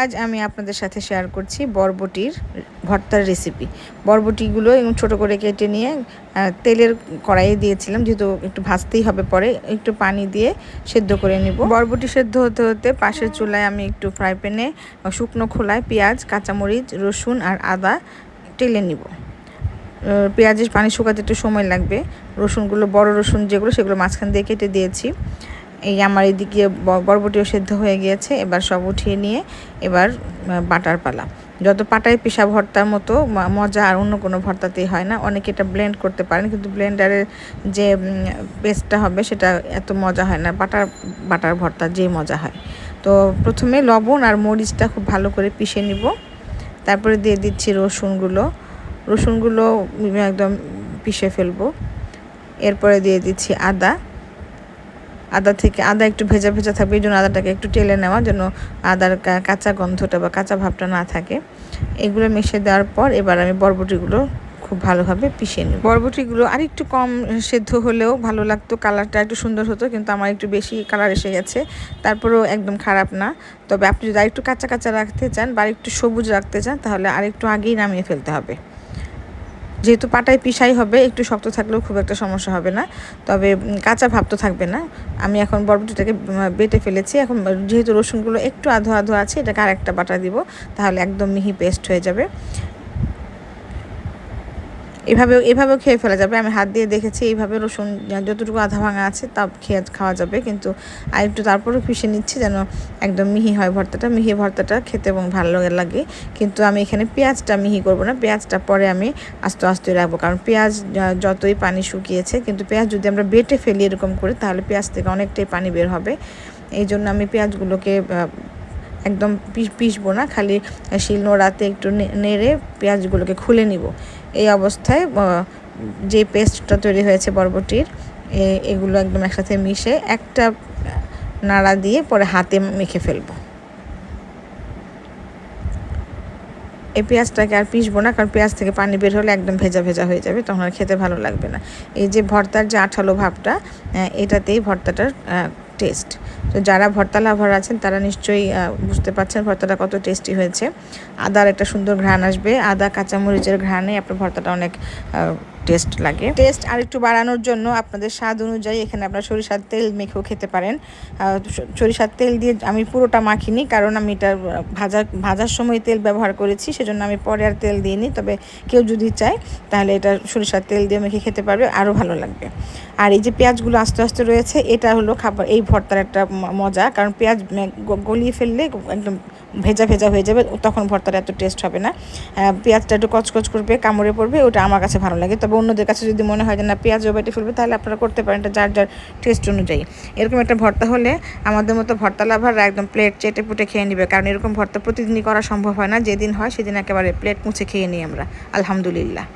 আজ আমি আপনাদের সাথে শেয়ার করছি বরবটির ভর্তার রেসিপি বরবটিগুলো এবং ছোটো করে কেটে নিয়ে তেলের কড়াইয়ে দিয়েছিলাম, যেহেতু একটু ভাজতেই হবে পরে, একটু পানি দিয়ে সেদ্ধ করে নিব। বরবটি সেদ্ধ হতে হতে পাশের চুলায় আমি একটু ফ্রাই প্যানে শুকনো খোলায় পেঁয়াজ, কাঁচামরিচ, রসুন আর আদা টেলে নিব। পেঁয়াজের পানি শুকাতে একটু সময় লাগবে। রসুনগুলো, বড় রসুন যেগুলো, সেগুলো মাঝখান দিয়ে কেটে দিয়েছি। এই আমার এদিকে বরবটিও সেদ্ধ হয়ে গিয়েছে, এবার সব উঠিয়ে নিয়ে এবার বাটার পালা। যত পাটায় পিসা ভর্তার মতো মজা আর অন্য কোনো ভর্তাতেই হয় না। অনেকে এটা ব্লেন্ড করতে পারেন, কিন্তু ব্লেন্ডারের যে পেস্টটা হবে, সেটা এত মজা হয় না। বাটার বাটার ভর্তা যে মজা হয়। তো প্রথমে লবণ আর মরিচটা খুব ভালো করে পিষে নিব। তারপরে দিয়ে দিচ্ছি রসুনগুলো। রসুনগুলো একদম পিষে ফেলব। এরপরে দিয়ে দিচ্ছি আদা। আদা থেকে, আদা একটু ভেজা ভেজা থাকবে, এই জন্য আদাটাকে একটু টেলে নেওয়া যেন আদার কাঁচা গন্ধটা বা কাঁচা ভাবটা না থাকে। এগুলো মিশিয়ে দেওয়ার পর এবার আমি বরবটিগুলো খুব ভালোভাবে পিষে নিই বরবটিগুলো আর একটু কম সেদ্ধ হলেও ভালো লাগতো, কালারটা একটু সুন্দর হতো, কিন্তু আমার একটু বেশি কালার এসে গেছে। তারপরেও একদম খারাপ না। তবে আপনি যদি আরেকটু কাঁচা কাঁচা রাখতে চান বা একটু সবুজ রাখতে চান, তাহলে আরেকটু আগেই নামিয়ে ফেলতে হবে। যেহেতু পাটায় পিসাই হবে, একটু শক্ত থাকলেও খুব একটা সমস্যা হবে না। তবে কাঁচা ভাব তো থাকবে না। আমি এখন বরবটিটাকে বেটে ফেলেছি। এখন যেহেতু রসুনগুলো একটু আধো আধো আছে, এটাকে আর একটা বাটা দিব, তাহলে একদম মিহি পেস্ট হয়ে যাবে। এভাবেও এভাবেও খেয়ে ফেলা যাবে। আমি হাত দিয়ে দেখেছি, এইভাবে রসুন যতটুকু আধা ভাঙা আছে তা খেয়ে খাওয়া যাবে। কিন্তু আর একটু তারপরেও পিষে নিচ্ছি যেন একদম মিহি হয় ভর্তাটা। মিহি ভর্তাটা খেতে এবং ভালো লাগে। কিন্তু আমি এখানে পেঁয়াজটা মিহি করব না। পেঁয়াজটা পরে আমি আস্তে আস্তে রাখব। কারণ পেঁয়াজ যতই পানি শুকিয়েছে, কিন্তু পেঁয়াজ যদি আমরা বেটে ফেলি এরকম করে, তাহলে পেঁয়াজ থেকে অনেকটাই পানি বের হবে। এই জন্য আমি পেঁয়াজগুলোকে একদম পিস পিসবো না, খালি শিল নোড়াতে একটু নেড়ে পেঁয়াজগুলোকে খুলে নিব। এই অবস্থায় যে পেস্টটা তৈরি হয়েছে বরবটির এগুলো একদম একসাথে মিশে একটা নাড়া দিয়ে পরে হাতে মেখে ফেলব। এই পেঁয়াজটাকে আর পিসবো না, কারণ পেঁয়াজ থেকে পানি বের হলে একদম ভেজা ভেজা হয়ে যাবে, তখন আর খেতে ভালো লাগবে না। এই যে ভর্তার যে আঠালো ভাবটা এটাতেই ভর্তাটার টেস্ট তো যারা ভর্তা লাভার আছেন, তারা নিশ্চয়ই বুঝতে পারছেন ভর্তাটা কত টেস্টি হয়েছে। আদার একটা সুন্দর ঘ্রাণ আসবে। আদা, কাঁচামরিচের ঘ্রাণে আপনার ভর্তাটা অনেক টেস্ট লাগে। টেস্ট আর একটু বাড়ানোর জন্য আপনাদের স্বাদ অনুযায়ী এখানে আপনারা সরিষার তেল মেখেও খেতে পারেন। সরিষার তেল দিয়ে আমি পুরোটা মাখিনি কারণ আমি এটা ভাজা, ভাজার সময় তেল ব্যবহার করেছি, সেজন্য আমি পরে আর তেল দিইনি। তবে কেউ যদি চায়, তাহলে এটা সরিষার তেল দিয়ে মেখে খেতে পারবে, আরও ভালো লাগবে। আর এই যে পেঁয়াজগুলো আস্তে আস্তে রয়েছে, এটা হলো খাবার, এই ভর্তার একটা মজা, কারণ পেঁয়াজ গলিয়ে ফেললে একদম ভেজা ভেজা হয়ে যাবে, তখন ভর্তার এত টেস্ট হবে না। পেঁয়াজটা একটু কচকচ করবে, কামড়ে পড়বে, ওটা আমার কাছে ভালো লাগে। তবে অন্যদের কাছে যদি মনে হয় যে না, পেঁয়াজও বেটে ফেলবে, তাহলে আপনারা করতে পারেন, এটা যার যার টেস্ট অনুযায়ী। এরকম একটা ভর্তা হলে আমাদের মতো ভর্তা লাভাররা একদম প্লেট চেটে পুটে খেয়ে নেবে। কারণ এরকম ভর্তা প্রতিদিনই করা সম্ভব হয় না, যেদিন হয় সেদিন একেবারে প্লেট মুছে খেয়ে নিই আমরা। আলহামদুলিল্লাহ।